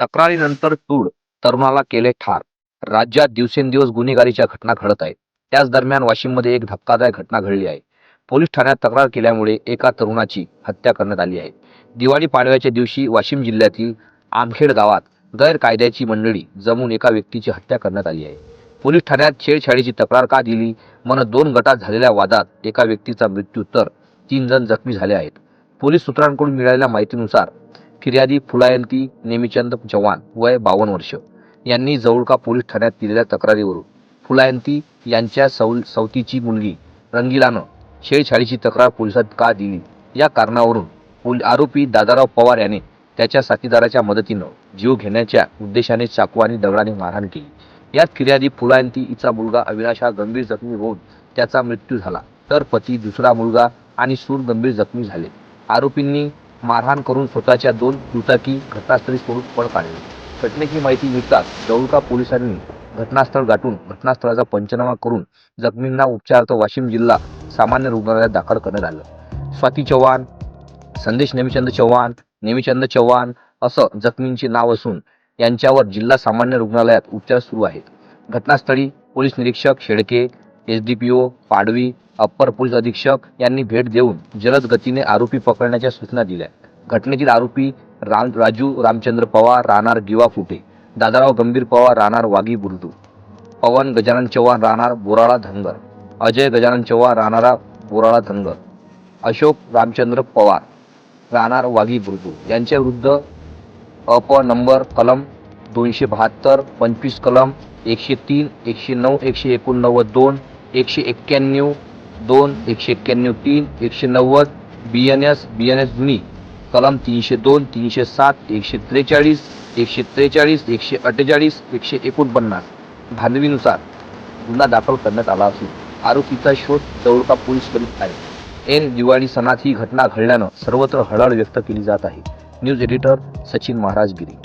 तक्रारीनंतर तूड तरुणाला केले ठार. राज्यात दिवसेंदिवस गुन्हेगारीच्या घटना घडत आहेत. त्याच दरम्यान वाशिममध्ये एक धक्कादायक घटना घडली आहे. पोलीस ठाण्यात तक्रार केल्यामुळे एका तरुणाची हत्या करण्यात आली आहे. दिवाळी पाडव्याच्या दिवशी वाशिम जिल्ह्यातील आमखेड गावात गैरकायद्याची मंडळी जमून एका व्यक्तीची हत्या करण्यात आली आहे. पोलीस ठाण्यात छेडछाडीची तक्रार का दिली? मन दोन गटात झालेल्या वादात एका व्यक्तीचा मृत्यू तर तीन जण जखमी झाले आहेत. पोलीस सूत्रांकडून मिळालेल्या माहितीनुसार फिर्यादी फुलायंती नेमीचंद चव्हाण वय बावन्न वर्ष. यांनी जवळका पोलीस ठाण्यात दिलेल्या तक्रारीवरून फुलायंती यांच्या सौ सवतीची मुलगी रंगिलानं छेडछाडीची तक्रार पोलिसात का दिली? या कारणावरून पोल आरोपी दादाराव पवार याने त्याच्या साथीदाराच्या मदतीनं जीव घेण्याच्या उद्देशाने चाकू आणि दगडाने मारहाण केली. यात फिर्यादी फुलायंती हिचा मुलगा अविनाश हा गंभीर जखमी होऊन त्याचा मृत्यू झाला. तर पती दुसरा मुलगा आणि सूर गंभीर जखमी झाले. आरोपींनी मारहाण करून स्वतःच्या दोन दुचाकी घटनास्थळी सोडून पळ काढले. घटनेची माहिती मिळताच जवळका पोलिसांनी घटनास्थळ गाठून घटनास्थळाचा पंचनामा करून जखमींना उपचारार्थ वाशिम जिल्हा सामान्य रुग्णालयात दाखल करण्यात आलं. स्वाती चव्हाण संदेश नेमीचंद चव्हाण नेमीचंद चव्हाण असं जखमींचे नाव असून यांच्यावर जिल्हा सामान्य रुग्णालयात उपचार सुरू आहेत. घटनास्थळी पोलीस निरीक्षक Shelke S D P O Padvi upper police अधीक्षक यांनी भेट देऊन जलद गतीने आरोपी पकडण्याच्या सूचना दिल्या. घटनेतील आरोपी राम राजू रामचंद्र पवार राहणार गिवा फुटे दादाराव गंभीर पवार राहणार वागी बुर्दू पवन गजानन चव्हाण राहणार बोराळा धनगर अजय गजानन चव्हाण राहणारा बोराळा धनगर अशोक रामचंद्र पवार राहणार वाघी बुर्दू. यांच्या विरुद्ध अप नंबर कलम दोनशे बहात्तर पंचवीस कलम एकशे तीन एकशे नऊ एकशे एकोणनव्वद दोन एकशे एक्क्याण्णव दोन एकशे एक्क्याण्णव तीन एकशे नव्वद B N S B N S जुनी कलम तीनशे दोन तीनशे सात एकशे त्रेचाळीस एकशे त्रेचाळीस एकशे अठ्ठेचाळीस एकशे एकोणपन्नास. भांडवीनुसार गुन्हा दाखल करण्यात आला असून आरोपीचा शोध जवळका पोलीस करीत आहे एन दिवाळी सणात ही घटना घडल्यानं सर्वत्र हळहळ व्यक्त केली जात आहे. News editor Sachin Maharajgiri.